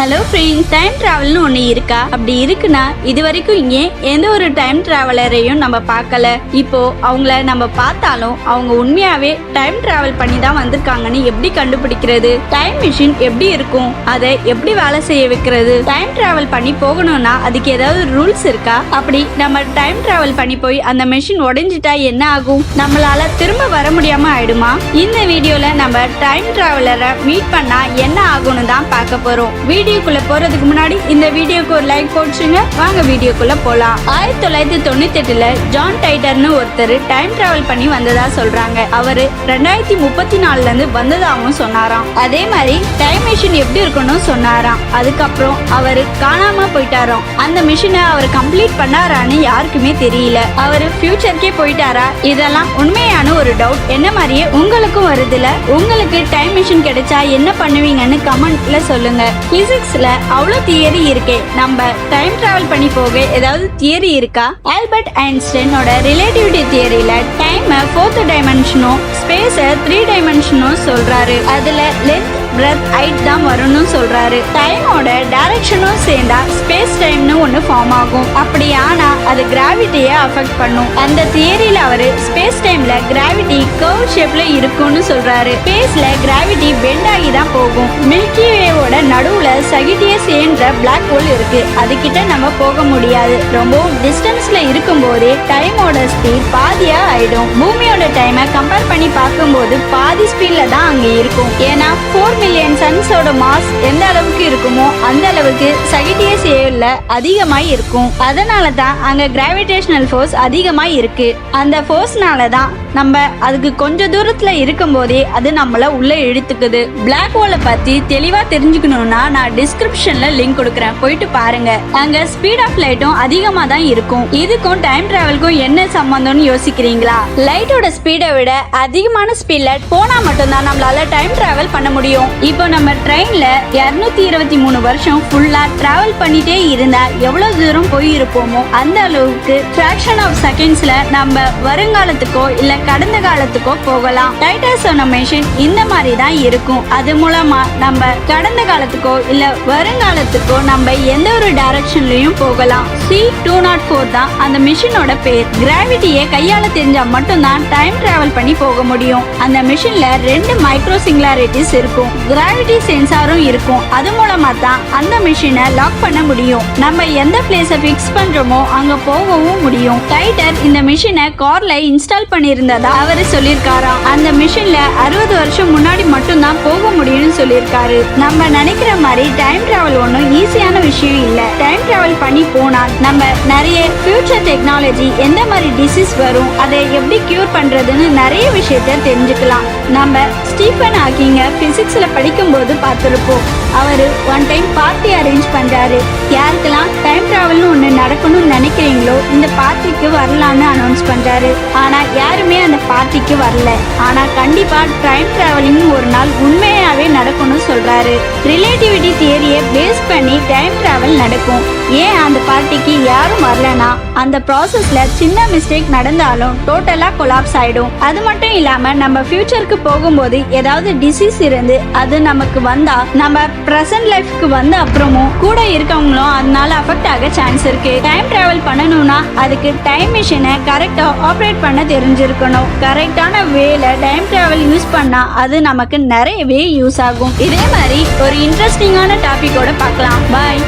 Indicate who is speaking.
Speaker 1: Hello friends time டிராவல்னு ஒன்று இருக்கா? அப்படி இருக்குன்னா இது வரைக்கும் இங்கே எந்த ஒரு டைம் டிராவலரையும் நம்ம பார்க்கல. இப்போ அவங்கள நம்ம பார்த்தாலும் அவங்க உண்மையாவே டைம் டிராவல் பண்ணி தான் வந்திருக்காங்கன்னு எப்படி கண்டுபிடிக்கிறது? டைம் மிஷின் எப்படி இருக்கும்? அதை எப்படி வேலை செய்ய வைக்கிறது? டைம் டிராவல் பண்ணி போகணும்னா அதுக்கு ஏதாவது ரூல்ஸ் இருக்கா? அப்படி நம்ம டைம் டிராவல் பண்ணி போய் அந்த மிஷின் உடைஞ்சிட்டா என்ன ஆகும்? நம்மளால திரும்ப வர முடியாம ஆயிடுமா? இந்த வீடியோல நம்ம டைம் டிராவலரை மீட் பண்ணா என்ன ஆகும்னு தான் பார்க்க போறோம். வீடியோக்குள்ள போறதுக்கு முன்னாடி இந்த வீடியோக்கு ஒரு லைக் போட்டுருங்க வாங்க வீடியோக்குள்ள போலாம். ஆயிரத்தி தொள்ளாயிரத்தி தொண்ணூத்தி எட்டுல ஜான் டைட்டர்னு ஒருத்தர் டைம் டிராவல் பண்ணி வந்ததா சொல்றாங்க. அவரு ரெண்டாயிரத்தி முப்பத்தி நாலுல இருந்து வந்ததாகவும் சொன்னாராம். அதே மாதிரி டைம் மிஷின் எப்படி இருக்கணும் சொன்னாராம். அதுக்கப்புறம் அவரு காணாம போயிட்டாராம். அந்த மிஷினை அவர் கம்ப்ளீட் பண்ணாரான்னு யாருக்குமே தெரியல. அவரு ஃபியூச்சர்க்கே போயிட்டாரா? இதெல்லாம் உண்மையான ஒரு டவுட் என்ன மாதிரியே உங்களுக்கும் வருதுல? உங்களுக்கு டைம் மிஷின் கிடைச்சா என்ன பண்ணுவீங்கன்னு கமெண்ட்ல சொல்லுங்க. ஃபிசிக்ஸ்ல அவ்வளோ தியரி இருக்கே. நம்ம டைம் டிராவல் பண்ணி போக ஏதாவது தியரி இருக்கா? ஆல்பர்ட் ஐன்ஸ்டைனோட ரிலேட்டிவிட்டி தியரியில டைம் ஃபோர்த் டைமென்ஷனும் ஸ்பேஸ த்ரீ டைமென்ஷனும் சொல்றாரு. அதுல லென்த் பிரெத் ஹைட் தான் வரும்னு சொல்றாரு. டைமோட டைரக்ஷனும் சேர்ந்தா ஸ்பேஸ் டைம்னு ஒன்று ஃபார்ம் ஆகும். அப்படி ஆனா அது கிராவிட்டியை அஃபெக்ட் பண்ணும். அந்த தியரியில அவரு ஸ்பேஸ் டைம்ல கிராவிட்டி கர்வ் ஷேப்ல இருக்கும்னு சொல்றாரு. ஸ்பேஸ்ல கிராவிட்டி பெண்ட் ஆகி தான் போகும். மில்கி வேவோட நடுவுல சகிட்டியஸ் என்ற பிளாக் ஹோல் இருக்கு. அதுகிட்ட நம்ம போக முடியாது. ரொம்பவும் டிஸ்டன்ஸ்ல இருக்கும்போதே டைமோட ஸ்பீட் பாதியா ஆயிடும். பூமியோட டைமை கம்பேர் பண்ணி பார்க்கும்போது பாதி ஸ்பீட்ல தான் அங்க இருக்கும். ஏன்னா ஃபோர் மில்லியன் சன்ஸோட மாஸ் எந்த அளவுக்கு இருக்குமோ அந்த அளவுக்கு சகிட்டியஸ் ஏவில் அதிகமாய் இருக்கும். அதனால தான் அங்க கிராவிடேஷனல் ஃபோர்ஸ் அதிகமாய் இருக்கு. அந்த ஃபோர்ஸ்னால தான் நம்ம அதுக்கு கொஞ்ச தூரத்துல இருக்கும்போதே அது நம்மள உள்ள இழுத்துக்குது. பிளாக் ஹோலை பத்தி தெளிவா தெரிஞ்சுக்கணும்னா நான் டிஸ்கிரிப்ஷன்ல லிங்க் கொடுக்குறேன். போயிட்டு பாருங்க. அங்க ஸ்பீட் ஆஃப் லைட்டும் அதிகமா தான் இருக்கும். இதுக்கும் டைம் டிராவலுக்கும் என்ன சம்பந்தம்னு யோசிக்கிறீங்களா? லைட்டோட ஸ்பீடை விட அதிகமான ஸ்பீட்ல போனா மட்டும்தான் நம்மளால டைம் டிராவல் பண்ண முடியும். இப்போ நம்ம ட்ரெயின்ல இருநூத்தி இருபத்தி மூணு வருஷம் ஃபுல்லா டிராவல் பண்ணிட்டே இருந்தா எவ்வளவு தூரம் போயிருப்போமோ அந்த அளவுக்கு ஃபிராக்ஷன் ஆஃப் செகண்ட்ஸ்ல நம்ம வருங்காலத்துக்கோ இல்ல கடந்த காலத்துக்கோ போகலாம். டைட்டர் சொன்ன மிஷின் இந்த மாதிரி தான் இருக்கும். அது மூலமா நம்ம கடந்த காலத்துக்கோ இல்ல வருங்காலத்துக்கோ நம்ம எந்த ஒரு டைரக்ஷன்லயும் போகலாம். சி டூ நாட் ஃபோர் தான் அந்த மிஷினோட பேர். கிராவிட்டியை கையால தெரிஞ்சா மட்டும்தான் டைம் டிராவல் பண்ணி போக முடியும். அந்த மிஷின்ல ரெண்டு மைக்ரோ சிங்குலாரிட்டிஸ் இருக்கும். கிராவிட்டி சென்சாரும் இருக்கும். அது மூலமா தான் அந்த மிஷினை லாக் பண்ண முடியும். நம்ம எந்த பிளேஸை ஃபிக்ஸ் பண்றோமோ அங்க போகவும் முடியும். டைட்டர் இந்த மிஷினை கார்ல இன்ஸ்டால் இருந்ததா? அவரு சொல்லியிருக்காராம் அந்த மிஷின்ல அறுபது வருஷம் முன்னாடி மட்டும்தான் போக முடியும்னு சொல்லியிருக்காரு. நம்ம நினைக்கிற மாதிரி டைம் டிராவல் ஒன்றும் ஈஸியான விஷயம் இல்ல. டைம் டிராவல் பண்ணி போனால் நம்ம நிறைய ஃபியூச்சர் டெக்னாலஜி எந்த மாதிரி டிசீஸ் வரும் அதை எப்படி கியூர் பண்றதுன்னு நிறைய விஷயத்த தெரிஞ்சுக்கலாம். நம்ம ஸ்டீஃபன் ஹாக்கிங்க பிசிக்ஸ்ல படிக்கும்போது பார்த்துருப்போம். அவரு ஒன் டைம் பார்ட்டி அரேஞ்ச் பண்றாரு. யாருக்கெல்லாம் டைம் டிராவல்னு ஒன்று நடக்கணும்னு நினைக்கிறீங்களோ இந்த பார்ட்டிக்கு வரலான்னு அனௌன்ஸ் பண்றாரு. ஆனா யாருமே அந்த பார்ட்டிக்கு வரல. ஆனா கண்டிப்பா டைம் டிராவலிங் ஒரு நாள் உண்மையாவே நடக்கும்னு சொல்றாரு. ரிலேட்டிவிட்டி தியரியை பேஸ் பண்ணி டைம் டிராவல் நடக்கும். ஏன் அந்த பார்ட்டிக்கு யாரும் வரலனா அந்த ப்ராசஸ்ல சின்ன மிஸ்டேக் நடந்தாலும் டோட்டலா கொலாப்ஸ் ஆயிடும். அது மட்டும் இல்லாம நம்ம ஃபியூச்சருக்கு போகும்போது ஏதாவது டிசீஸ் இருந்து அது நமக்கு வந்தா நம்ம பிரசன்ட் லைஃப்க்கு வந்த அப்புறமும் கூட இருக்கவங்களும் அதனால அஃபெக்ட் ஆக சான்ஸ் இருக்கு. டைம் டிராவல் பண்ணணும்னா அதுக்கு டைம் மிஷினை கரெக்டா ஆப்ரேட் பண்ண தெரிஞ்சிருக்கணும். கரெக்டான வேல டைம் டிராவல் யூஸ் பண்ணா அது நமக்கு நிறையவே யூஸ் ஆகும். இதே மாதிரி ஒரு இன்ட்ரெஸ்டிங்கான டாபிக்கோட பாய்